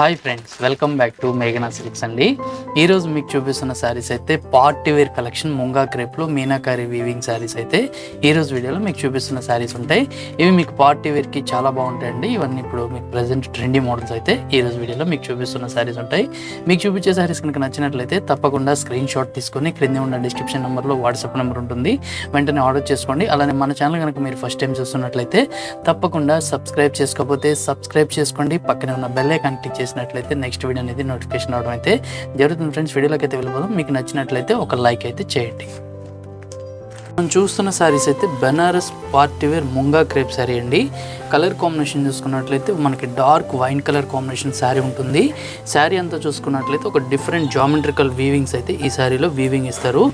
Hi friends welcome back to మేఘనా silks అండి. ఈరోజు మీకు చూపిస్తున్న శారీస్ అయితే పార్టీ వేర్ కలెక్షన్ ముంగా క్రేప్లో మీనాకారి వీవింగ్ శారీస్ అయితే ఈరోజు వీడియోలో మీకు చూపిస్తున్న శారీస్ ఉంటాయి. ఇవి మీకు పార్టీ వేర్కి చాలా బాగుంటాయండి. ఇవన్నీ ఇప్పుడు మీకు ప్రజెంట్ ట్రెండీ మోడల్స్ అయితే ఈరోజు వీడియోలో మీకు చూపిస్తున్న శారీస్ ఉంటాయి. మీకు చూపించే శారీస్ కనుక నచ్చినట్లయితే తప్పకుండా స్క్రీన్ షాట్ తీసుకొని క్రింద ఉన్న డిస్క్రిప్షన్ నెంబర్లో వాట్సాప్ నెంబర్ ఉంటుంది. వెంటనే ఆర్డర్ చేసుకోండి. అలానే మన ఛానల్ కనుక మీరు ఫస్ట్ టైం చూస్తున్నట్లయితే తప్పకుండా సబ్స్క్రైబ్ చేసుకోకపోతే సబ్స్క్రైబ్ చేసుకోండి. పక్కనే ఉన్న బెల్ ఐకాన్ క్లిక్ చేసినట్లయితే నెక్స్ట్ వీడియో అనేది నోటిఫికేషన్ అవడం అయితే జరుగుతుంది. ఫ్రెండ్స్ వీడియోలోకి అయితే వెళ్ళిపోదాం. మీకు నచ్చినట్లయితే ఒక లైక్ అయితే చేయండి. మనం చూస్తున్న శారీస్ అయితే Banaras party wear munga crepe sari అండి. కలర్ కాంబినేషన్ చూసుకున్నట్లయితే మనకి dark wine colour combination sari ఉంటుంది. శారీ అంతా చూసుకున్నట్లయితే ఒక డిఫరెంట్ జామెట్రికల్ వీవింగ్స్ అయితే ఈ శారీలో వీవింగ్ ఇస్తారు.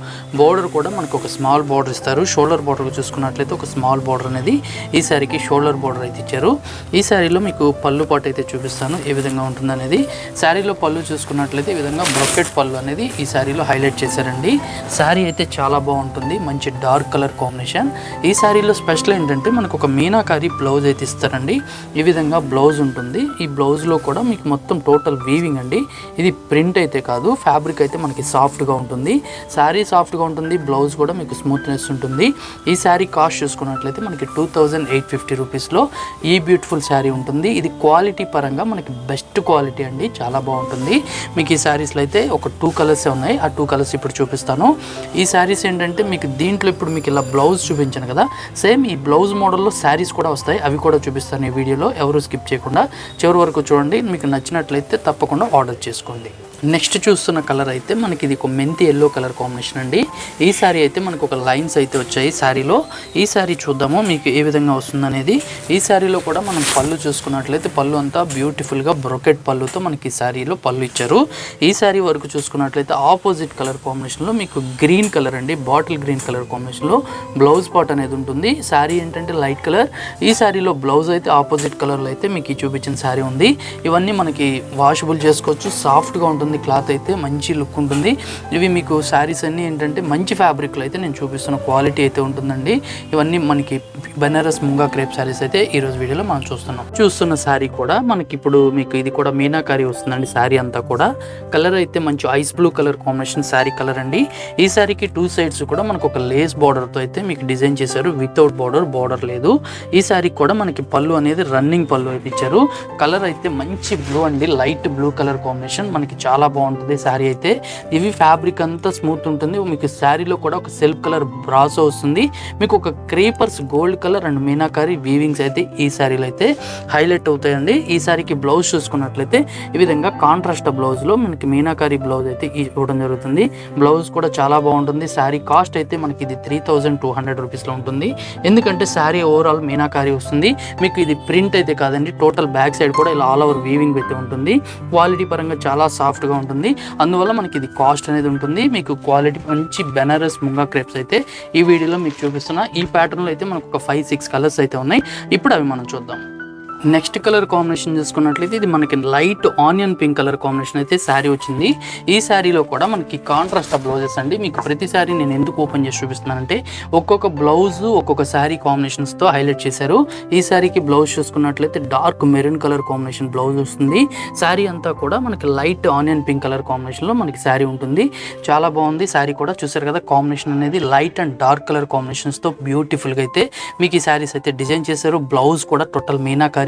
బోర్డర్ కూడా మనకు ఒక స్మాల్ బార్డర్ ఇస్తారు. షోల్డర్ బార్డర్ చూసుకున్నట్లయితే ఒక స్మాల్ బార్డర్ అనేది ఈ శారీకి షోల్డర్ బార్డర్ అయితే ఇచ్చారు. ఈ శారీలో మీకు పళ్ళు పాటు అయితే చూపిస్తాను ఏ విధంగా ఉంటుందనేది శారీలో పళ్ళు చూసుకున్నట్లయితే ఈ విధంగా బ్రొకెట్ పళ్ళు అనేది ఈ శారీలో హైలైట్ చేశారండి. శారీ అయితే చాలా బాగుంటుంది. మంచి డార్క్ కలర్ కాంబినేషన్. ఈ శారీలో స్పెషల్ ఏంటంటే మనకు ఒక మీనాకారి బ్లౌజ్ అయితే ఇస్తారండి. ఈ విధంగా బ్లౌజ్ ఉంటుంది. ఈ బ్లౌజ్లో కూడా మీకు మొత్తం టోటల్ వీవింగ్ అండి. ఇది ప్రింట్ అయితే కాదు ఫ్యాబ్రిక్ అయితే మనకి సాఫ్ట్గా ఉంటుంది. శారీ సాఫ్ట్గా ఉంటుంది బ్లౌజ్ కూడా మీకు స్మూత్నెస్ ఉంటుంది. ఈ శారీ కాస్ట్ చూసుకున్నట్లయితే మనకి టూ థౌజండ్ ఎయిట్ ఫిఫ్టీ రూపీస్లో ఈ బ్యూటిఫుల్ శారీ ఉంటుంది. ఇది క్వాలిటీ పరంగా మనకి బెస్ట్ క్వాలిటీ అండి. చాలా బాగుంటుంది. మీకు ఈ శారీస్లో అయితే ఒక టూ కలర్సే ఉన్నాయి. ఆ టూ కలర్స్ ఇప్పుడు చూపిస్తాను. ఈ శారీస్ ఏంటంటే మీకు దీంట్లో ఇప్పుడు మీకు ఇలా బ్లౌజ్ చూపించాను కదా సేమ్ ఈ బ్లౌజ్ మోడల్లో శారీస్ కూడా వస్తాయి. అవి కూడా చూపిస్తాను ఈ వీడియోలో ఎవరు స్కిప్ చేయకుండా. చివరి వరకు చూడండి మీకు నచ్చినట్లయితే తప్పకుండా ఆర్డర్ చేసుకోండి. నెక్స్ట్ చూస్తున్న కలర్ అయితే మనకి ఇది ఒక మెంతి ఎల్లో కలర్ కాంబినేషన్ అండి. ఈ శారీ అయితే మనకు ఒక లైన్స్ అయితే వచ్చాయి శారీలో ఈ శారీ చూద్దాము మీకు ఏ విధంగా వస్తుందనేది. ఈ శారీలో కూడా మనం పళ్ళు చూసుకున్నట్లయితే పళ్ళు అంతా బ్యూటిఫుల్గా బ్రొకెట్ పళ్ళుతో మనకి ఈ శారీలో పళ్ళు ఇచ్చారు. ఈ శారీ వరకు చూసుకున్నట్లయితే ఆపోజిట్ కలర్ కాంబినేషన్లో మీకు గ్రీన్ కలర్ అండి. బాటిల్ గ్రీన్ కలర్ కాంబినేషన్లో బ్లౌజ్ పాట్ అనేది ఉంటుంది. శారీ ఏంటంటే లైట్ కలర్. ఈ శారీలో బ్లౌజ్ అయితే ఆపోజిట్ కలర్లో అయితే మీకు చూపించిన శారీ ఉంది. ఇవన్నీ మనకి వాషబుల్ చేసుకోవచ్చు. సాఫ్ట్గా ఉంటుంది. క్లాత్ అయితే మంచి లుక్ ఉంటుంది. ఇవి మీకు శారీస్ అన్నీ ఏంటంటే మంచి ఫ్యాబ్రిక్లు అయితే నేను చూపిస్తున్న క్వాలిటీ అయితే ఉంటుందండి. ఇవన్నీ మనకి బెనారస్ ముంగా క్రేప్ శారీస్ అయితే ఈ రోజు వీడియోలో మనం చూస్తున్నాం. చూస్తున్న శారీ కూడా మనకి ఇప్పుడు మీకు ఇది కూడా మీనాకారి వస్తుందండి శారీ అంతా కూడా. కలర్ అయితే మంచి ice blue colour combination sari colour అండి. ఈ శారీకి టూ సైడ్స్ కూడా మనకు ఒక లేస్ బార్డర్తో అయితే మీకు డిజైన్ చేశారు. వితౌట్ బార్డర్ బార్డర్ లేదు. ఈ శారీకి కూడా మనకి పళ్ళు అనేది రన్నింగ్ పళ్ళు అయితే ఇచ్చారు. కలర్ అయితే మంచి బ్లూ అండి. లైట్ బ్లూ కలర్ కాంబినేషన్ మనకి చాలా చాలా బాగుంటుంది. శారీ అయితే ఇవి ఫ్యాబ్రిక్ అంతా స్మూత్ ఉంటుంది. మీకు శారీలో కూడా ఒక సెల్ఫ్ కలర్ బ్రాసో వస్తుంది. మీకు ఒక creepers gold colour and meenakari weavings అయితే ఈ శారీలో అయితే హైలైట్ అవుతాయండి. ఈ శారీకి బ్లౌజ్ చూసుకున్నట్లయితే ఈ విధంగా కాంట్రాస్ట్ బ్లౌజ్లో మనకి మీనాకారి బ్లౌజ్ అయితే ఇవ్వడం జరుగుతుంది. బ్లౌజ్ కూడా చాలా బాగుంటుంది. శారీ కాస్ట్ అయితే మనకి ఇది త్రీ థౌజండ్ టూ హండ్రెడ్ రూపీస్లో ఉంటుంది. ఎందుకంటే శారీ ఓవరాల్ మీనాకారి వస్తుంది. మీకు ఇది ప్రింట్ అయితే కాదండి. టోటల్ బ్యాక్ సైడ్ కూడా ఇలా ఆల్ ఓవర్ వీవింగ్ అయితే ఉంటుంది. క్వాలిటీ పరంగా చాలా సాఫ్ట్ సాఫ్ట్గా ఉంటుంది. అందువల్ల మనకి ఇది కాస్ట్ అనేది ఉంటుంది. మీకు క్వాలిటీ మంచి బెనారస్ ముంగా క్రేప్స్ అయితే ఈ వీడియోలో మీకు చూపిస్తున్నా ఈ ప్యాటర్న్లో అయితే మనకు ఒక ఫైవ్ సిక్స్ కలర్స్ అయితే ఉన్నాయి. ఇప్పుడు అవి మనం చూద్దాం. నెక్స్ట్ కలర్ కాంబినేషన్ చూసుకున్నట్లయితే ఇది మనకి light onion pink colour combination అయితే శారీ వచ్చింది. ఈ శారీలో కూడా మనకి కాంట్రాస్ట్ బ్లౌజెస్ అండి. మీకు ప్రతి శారీ నేను ఎందుకు ఓపెన్ చేసి చూపిస్తున్నానంటే ఒక్కొక్క బ్లౌజ్ ఒక్కొక్క శారీ కాంబినేషన్స్తో హైలైట్ చేశారు. ఈ శారీకి బ్లౌజ్ చూసుకున్నట్లయితే dark maroon colour combination blouse వస్తుంది. శారీ అంతా కూడా మనకి లైట్ ఆనియన్ పింక్ కలర్ కాంబినేషన్లో మనకి శారీ ఉంటుంది. చాలా బాగుంది. శారీ కూడా చూసారు కదా కాంబినేషన్ అనేది లైట్ అండ్ డార్క్ కలర్ కాంబినేషన్స్తో బ్యూటిఫుల్గా అయితే మీకు ఈ శారీస్ అయితే డిజైన్ చేశారు. బ్లౌజ్ కూడా టోటల్ మీనాకారి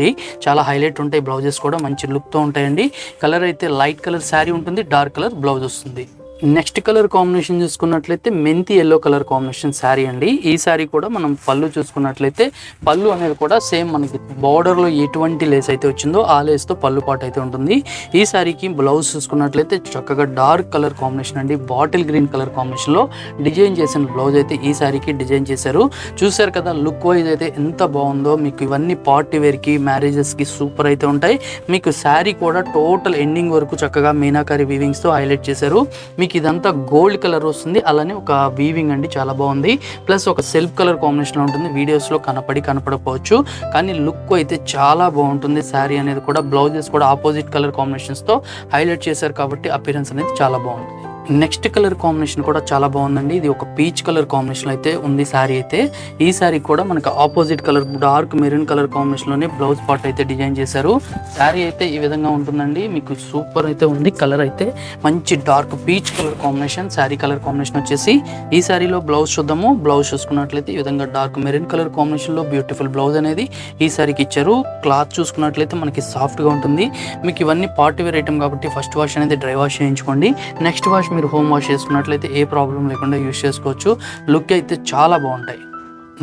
చాలా హైలైట్ ఉంటాయి బ్లౌజెస్ కూడా మంచి లుక్తో ఉంటాయండి. కలర్ అయితే లైట్ కలర్ శారీ ఉంటుంది డార్క్ కలర్ బ్లౌజ్ వస్తుంది. నెక్స్ట్ కలర్ కాంబినేషన్ చూసుకున్నట్లయితే మెంతి ఎల్లో కలర్ కాంబినేషన్ శారీ అండి. ఈ శారీ కూడా మనం పళ్ళు చూసుకున్నట్లయితే పళ్ళు అనేది కూడా సేమ్ మనకి బార్డర్లో ఎటువంటి లేస్ అయితే వచ్చిందో ఆ లేస్తో పళ్ళు పాటు అయితే ఉంటుంది. ఈ శారీకి బ్లౌజ్ చూసుకున్నట్లయితే చక్కగా డార్క్ కలర్ కాంబినేషన్ అండి. బాటిల్ గ్రీన్ కలర్ కాంబినేషన్లో డిజైన్ చేసిన బ్లౌజ్ అయితే ఈ శారీకి డిజైన్ చేశారు. చూసారు కదా లుక్ వైజ్ అయితే ఎంత బాగుందో మీకు ఇవన్నీ పార్టీ వేర్కి మ్యారేజెస్కి సూపర్ అయితే ఉంటాయి. మీకు శారీ కూడా టోటల్ ఎండింగ్ వరకు చక్కగా మీనాకారి వీవింగ్స్తో హైలైట్ చేశారు. మీకు ఇదంతా గోల్డ్ కలర్ వస్తుంది. అలానే ఒక వీవింగ్ అండి చాలా బాగుంది. ప్లస్ ఒక సెల్ఫ్ కలర్ కాంబినేషన్ ఉంటుంది. వీడియోస్లో కనపడి కనపడకపోవచ్చు. కానీ లుక్ అయితే చాలా బాగుంటుంది. శారీ అనేది కూడా బ్లౌజెస్ కూడా ఆపోజిట్ కలర్ కాంబినేషన్స్తో హైలైట్ చేశారు కాబట్టి అపిరెన్స్ అనేది చాలా బాగుంటుంది నెక్స్ట్ కలర్ కాంబినేషన్ కూడా చాలా బాగుందండి. ఇది ఒక పీచ్ కలర్ కాంబినేషన్ అయితే ఉంది శారీ అయితే. ఈ శారీ కూడా మనకి opposite colour dark maroon colour కాంబినేషన్లోనే blouse part అయితే డిజైన్ చేశారు. శారీ అయితే ఈ విధంగా ఉంటుందండి. మీకు సూపర్ అయితే ఉంది కలర్ అయితే. మంచి dark peach colour combination sari colour combination వచ్చేసి ఈ శారీలో బ్లౌజ్ చూద్దాము. బ్లౌజ్ చూసుకున్నట్లయితే ఈ విధంగా డార్క్ మెరూన్ కలర్ కాంబినేషన్లో బ్యూటిఫుల్ బ్లౌజ్ అనేది ఈ శారీకి ఇచ్చారు. క్లాత్ చూసుకున్నట్లయితే మనకి సాఫ్ట్గా ఉంటుంది. మీకు ఇవన్నీ పార్టీ వేర్ ఐటమ్ కాబట్టి ఫస్ట్ వాష్ అనేది డ్రై వాష్ చేయించుకోండి. నెక్స్ట్ వాష్ మీరు హోమ్ వాష్ చేసుకున్నట్లయితే ఏ ప్రాబ్లం లేకుండా యూస్ చేసుకోవచ్చు. లుక్ అయితే చాలా బాగుంటాయి.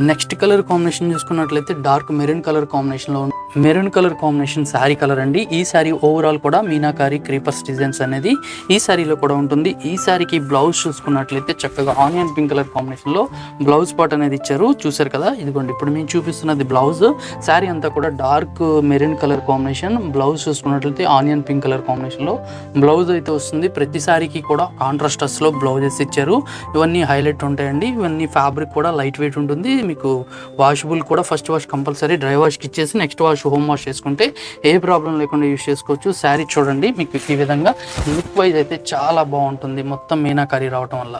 నెక్స్ట్ కలర్ కాంబినేషన్ చూసుకున్నట్లయితే డార్క్ మెరూన్ కలర్ కాంబినేషన్లో maroon colour combination sari colour అండి. ఈ శారీ ఓవరాల్ కూడా మీనాకారి క్రీపర్స్ డిజైన్స్ అనేది ఈ శారీలో కూడా ఉంటుంది. ఈ శారీకి బ్లౌజ్ చూసుకున్నట్లయితే చక్కగా ఆనియన్ పింక్ కలర్ కాంబినేషన్లో బ్లౌజ్ పార్ట్ అనేది ఇచ్చారు. చూసారు కదా? ఇదిగోండి ఇప్పుడు మేము చూపిస్తున్నది బ్లౌజ్. శారీ అంతా కూడా dark maroon colour combination blouse చూసుకున్నట్లయితే ఆనియన్ పింక్ కలర్ కాంబినేషన్లో బ్లౌజ్ అయితే వస్తుంది. ప్రతి శారీకి కూడా కాంట్రాస్టర్స్లో బ్లౌజెస్ ఇచ్చారు. ఇవన్నీ హైలైట్ ఉంటాయండి. ఇవన్నీ ఫ్యాబ్రిక్ కూడా లైట్ వెయిట్ ఉంటుంది. మీకు వాషబుల్ కూడా ఫస్ట్ వాష్ కంపల్సరీ డ్రై వాష్కి ఇచ్చేసి నెక్స్ట్ వాష్ హోమ్ వాష్ చేసుకుంటే ఏ ప్రాబ్లం లేకుండా యూస్ చేసుకోవచ్చు. శారీ చూడండి మీకు ఈ విధంగా లుక్ వైజ్ అయితే చాలా బాగుంటుంది. మొత్తం మీనాకారి రావటం వల్ల.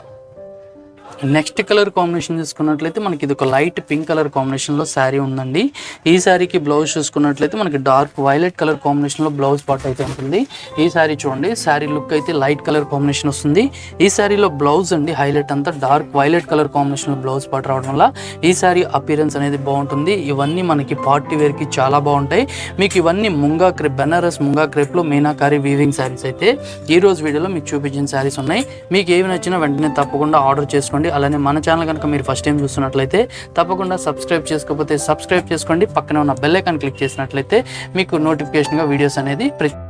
నెక్స్ట్ కలర్ కాంబినేషన్ చూసుకున్నట్లయితే మనకి ఇది ఒక లైట్ పింక్ కలర్ కాంబినేషన్లో శారీ ఉందండి. ఈ శారీకి బ్లౌజ్ చూసుకున్నట్లయితే మనకి డార్క్ వైలెట్ కలర్ కాంబినేషన్లో బ్లౌజ్ పార్ట్ అయితే ఉంటుంది. ఈ శారీ చూడండి శారీ లుక్ అయితే లైట్ కలర్ కాంబినేషన్ వస్తుంది. ఈ శారీలో బ్లౌజ్ అండి హైలైట్ అంతా డార్క్ వైలెట్ కలర్ కాంబినేషన్లో బ్లౌజ్ పార్ట్ రావడం వల్ల ఈ శారీ అపీరెన్స్ అనేది బాగుంటుంది. ఇవన్నీ మనకి పార్టీ వేర్కి చాలా బాగుంటాయి. మీకు ఇవన్నీ ముంగా క్రెప్ బెనారస్ ముంగా క్రెప్లో మీనాకారి వీవింగ్ శారీస్ అయితే ఈ రోజు వీడియోలో మీకు చూపించిన శారీస్ ఉన్నాయి. మీకు ఏవి నచ్చినా వెంటనే తప్పకుండా ఆర్డర్ చేసుకోండి. చేసుకోండి అలానే మన ఛానల్ కనుక మీరు ఫస్ట్ టైం చూస్తున్నట్లయితే తప్పకుండా సబ్స్క్రైబ్ చేసుకోకపోతే సబ్స్క్రైబ్ చేసుకోండి. పక్కన ఉన్న బెల్ ఐకాన్ క్లిక్ చేసినట్లయితే మీకు నోటిఫికేషన్గా వీడియోస్ అనేది ప్రతి